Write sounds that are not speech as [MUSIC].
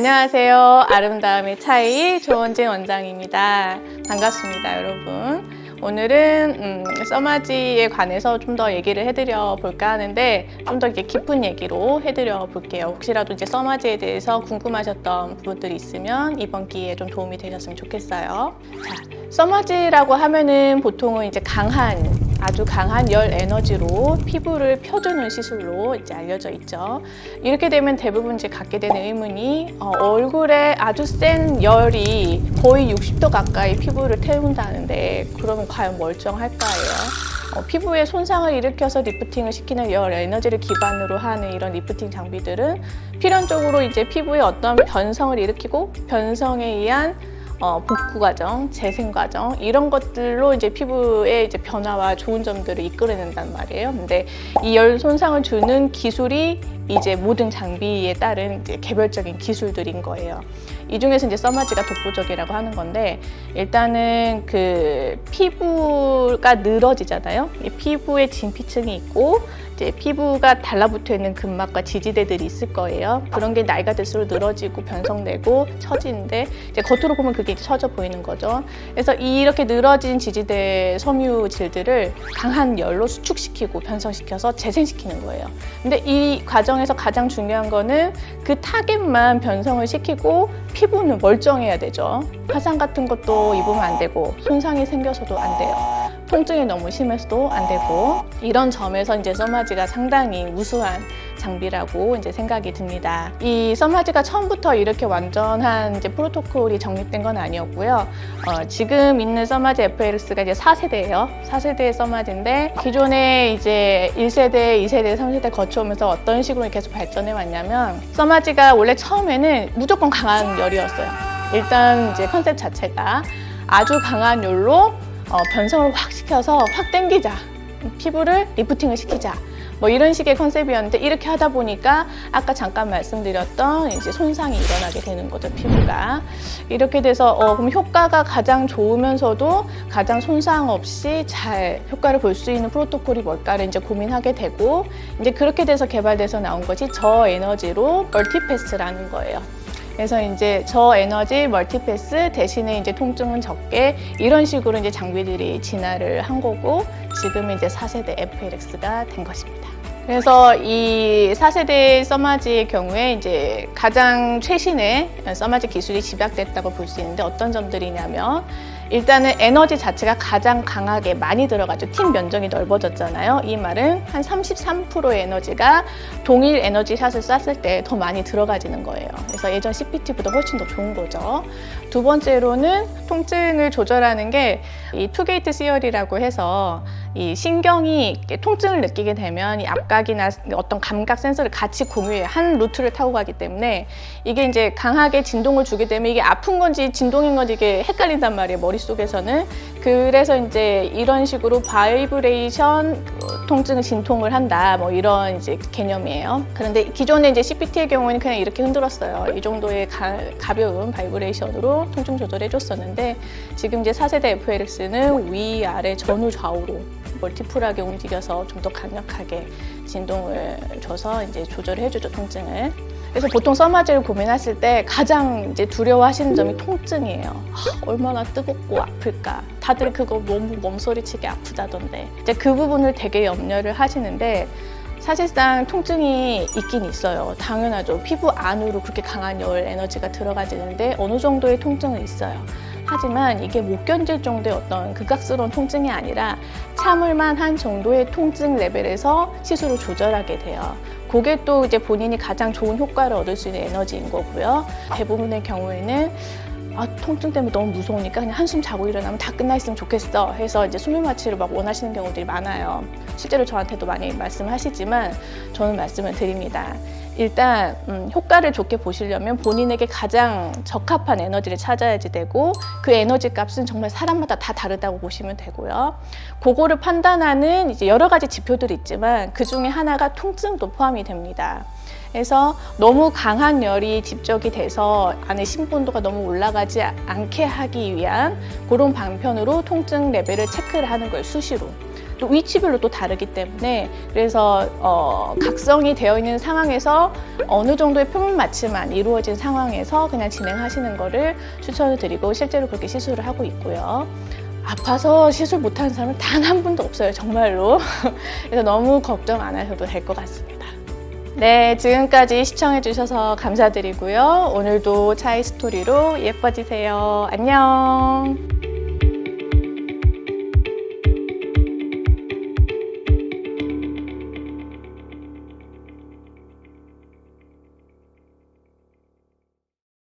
안녕하세요. 아름다움의 차이 조원진 원장입니다. 반갑습니다, 여러분. 오늘은 음, 써마지에 관해서 좀 더 얘기를 해드려 볼까 하는데 좀 더 깊은 얘기로 해드려 볼게요. 혹시라도 이제 써마지에 대해서 궁금하셨던 부분들이 있으면 이번 기회에 좀 도움이 되셨으면 좋겠어요. 자, 써마지라고 하면은 보통은 이제 강한 아주 강한 열 에너지로 피부를 펴주는 시술로 이제 알려져 있죠. 이렇게 되면 대부분 이제 갖게 되는 의문이 어, 얼굴에 아주 센 열이 거의 60도 가까이 피부를 태운다는데 그러면 과연 멀쩡할까요? 어, 피부에 손상을 일으켜서 리프팅을 시키는 열 에너지를 기반으로 하는 이런 리프팅 장비들은 필연적으로 이제 피부에 어떤 변성을 일으키고 변성에 의한 어, 복구 과정, 재생 과정 이런 것들로 이제 피부의 이제 변화와 좋은 점들을 이끌어낸단 말이에요. 근데 이 열 손상을 주는 기술이 이제 모든 장비에 따른 이제 개별적인 기술들인 거예요. 이 중에서 이제 써마지가 독보적이라고 하는 건데 일단은 그 피부가 늘어지잖아요. 이 피부에 진피층이 있고 이제 피부가 달라붙어 있는 근막과 지지대들이 있을 거예요. 그런 게 나이가 들수록 늘어지고 변성되고 처지는데 이제 겉으로 보면 그게 처져 보이는 거죠. 그래서 이렇게 늘어진 지지대 섬유질들을 강한 열로 수축시키고 변성시켜서 재생시키는 거예요. 근데 이 과정에서 가장 중요한 거는 그 타겟만 변성을 시키고 피부는 멀쩡해야 되죠. 화상 같은 것도 입으면 안 되고 손상이 생겨서도 안 돼요. 통증이 너무 심해서도 안 되고 이런 점에서 이제 써마지가 상당히 우수한 장비라고 이제 생각이 듭니다. 이 써마지가 처음부터 이렇게 완전한 이제 프로토콜이 정립된 건 아니었고요. 어, 지금 있는 써마지 FLX가 이제 4세대예요. 4세대의 써마지인데 기존에 이제 1세대, 2세대, 3세대 거쳐오면서 어떤 식으로 계속 발전해 왔냐면 써마지가 원래 처음에는 무조건 강한 열이었어요. 일단 이제 컨셉 자체가 아주 강한 열로 어, 변성을 확 시켜서 확 당기자. 피부를 리프팅을 시키자. 뭐 이런 식의 컨셉이었는데 이렇게 하다 보니까 아까 잠깐 말씀드렸던 이제 손상이 일어나게 되는 거죠 피부가 이렇게 돼서 어 그럼 효과가 가장 좋으면서도 가장 손상 없이 잘 효과를 볼 수 있는 프로토콜이 뭘까를 이제 고민하게 되고 이제 그렇게 돼서 개발돼서 나온 것이 저 에너지로 멀티패스라는 거예요. 그래서 이제 저 에너지 멀티패스 대신에 이제 통증은 적게 이런 식으로 이제 장비들이 진화를 한 거고 지금 이제 4세대 FLX가 된 것입니다. 그래서 이 4세대 써마지의 경우에 이제 가장 최신의 써마지 기술이 집약됐다고 볼 수 있는데 어떤 점들이냐면 일단은 에너지 자체가 가장 강하게 많이 들어가죠. 팀 면적이 넓어졌잖아요. 이 말은 한 33%의 에너지가 동일 에너지 샷을 쐈을 때 더 많이 들어가지는 거예요. 그래서 예전 CPT보다 훨씬 더 좋은 거죠. 두 번째로는 통증을 조절하는 게 이 투게이트 시어리라고 해서 이 신경이 통증을 느끼게 되면 이 앞각이나 어떤 감각 센서를 같이 공유해요. 한 루트를 타고 가기 때문에 이게 이제 강하게 진동을 주게 되면 이게 아픈 건지 진동인 건지 이게 헷갈린단 말이에요. 머릿속에서는. 그래서 이제 이런 식으로 바이브레이션 통증 진통을 한다. 뭐 이런 이제 개념이에요. 그런데 기존에 이제 CPT의 경우에는 그냥 이렇게 흔들었어요. 이 정도의 가, 가벼운 바이브레이션으로 통증 조절해 줬었는데 지금 이제 4세대 FLX는 위, 아래, 전후, 좌우로 멀티플하게 움직여서 좀 더 강력하게 진동을 줘서 이제 조절해 주죠 통증을. 그래서 보통 써마지를 고민하실 때 가장 이제 두려워하시는 점이 통증이에요. 아, 얼마나 뜨겁고 아플까. 다들 그거 너무 몸소리치게 아프다던데. 이제 그 부분을 되게 염려를 하시는데 사실상 통증이 있긴 있어요. 당연하죠. 피부 안으로 그렇게 강한 열 에너지가 들어가지는데 어느 정도의 통증은 있어요. 하지만 이게 못 견딜 정도의 어떤 극악스러운 통증이 아니라 참을만 한 정도의 통증 레벨에서 시술을 조절하게 돼요. 그게 또 이제 본인이 가장 좋은 효과를 얻을 수 있는 에너지인 거고요. 대부분의 경우에는 아, 통증 때문에 너무 무서우니까 그냥 한숨 자고 일어나면 다 끝나 있으면 좋겠어 해서 이제 수면 마취를 막 원하시는 경우들이 많아요. 실제로 저한테도 많이 말씀하시지만 저는 말씀을 드립니다. 일단 음, 효과를 좋게 보시려면 본인에게 가장 적합한 에너지를 찾아야지 되고 그 에너지 값은 정말 사람마다 다 다르다고 보시면 되고요. 그거를 판단하는 이제 여러 가지 지표들이 있지만 그 중에 하나가 통증도 포함이 됩니다. 그래서 너무 강한 열이 집적이 돼서 안에 심본도가 너무 올라가지 않게 하기 위한 그런 방편으로 통증 레벨을 체크를 하는 거예요, 수시로. 또 위치별로 또 다르기 때문에 그래서 어, 각성이 되어 있는 상황에서 어느 정도의 표면 마취만 이루어진 상황에서 그냥 진행하시는 거를 추천을 드리고 실제로 그렇게 시술을 하고 있고요. 아파서 시술 못하는 사람은 단 한 분도 없어요, 정말로. [LAUGHS] 그래서 너무 걱정 안 하셔도 될 것 같습니다. 네, 지금까지 시청해주셔서 감사드리고요. 오늘도 차이 스토리로 예뻐지세요. 안녕.